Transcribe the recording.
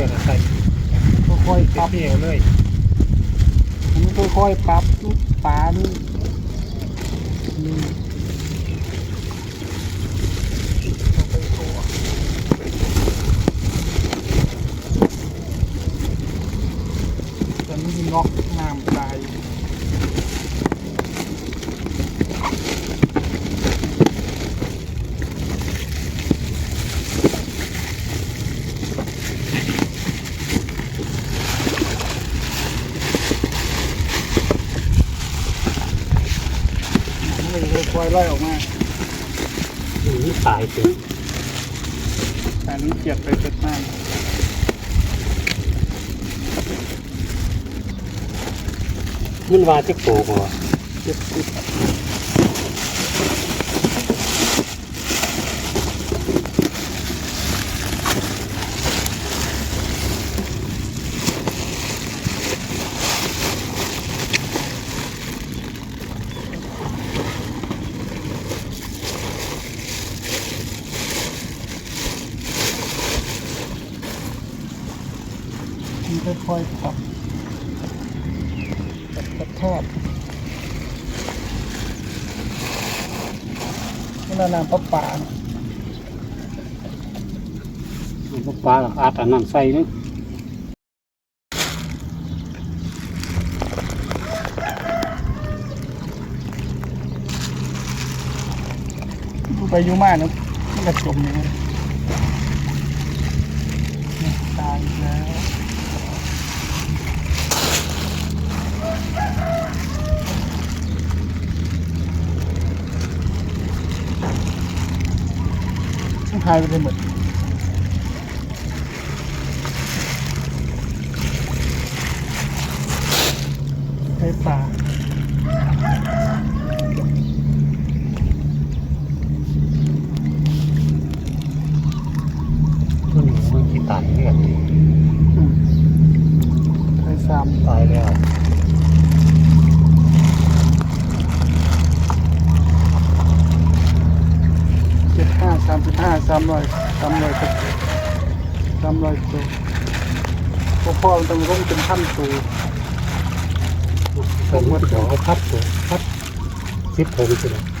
ียงใส่ค่อยๆปรับเหนียวเลยมันค่อยๆปรับปลานี่นี่ตอนนี้นงอกน้ำตาย ค่อยๆไล่ออกมานี่ตายสิแต่นี้เจียดไปเจ็ดมากมันว่าที่โกบ่เจ็ดสิบ ค่อยๆปรับปรับกระทบนี่เราน้ำประปานะมันปลาอาดอันนั้นใส่นึงดูไปอยุ่มากนะมันกระจมอย่างนี้นี่ตายอีกแล้วหายไปเลยหมดให้ปลามันมันที่ตายเลือดอืมให้ซ้ำตายแล้ว เจ็ด ห้าสามสิบห้าสามร้อยสามร้อยตัวสามร้อยตัวพอพ่อมันต้องร่มเป็นพันตัวผมว่าขอพัดตัวพัดสิบผมสิลย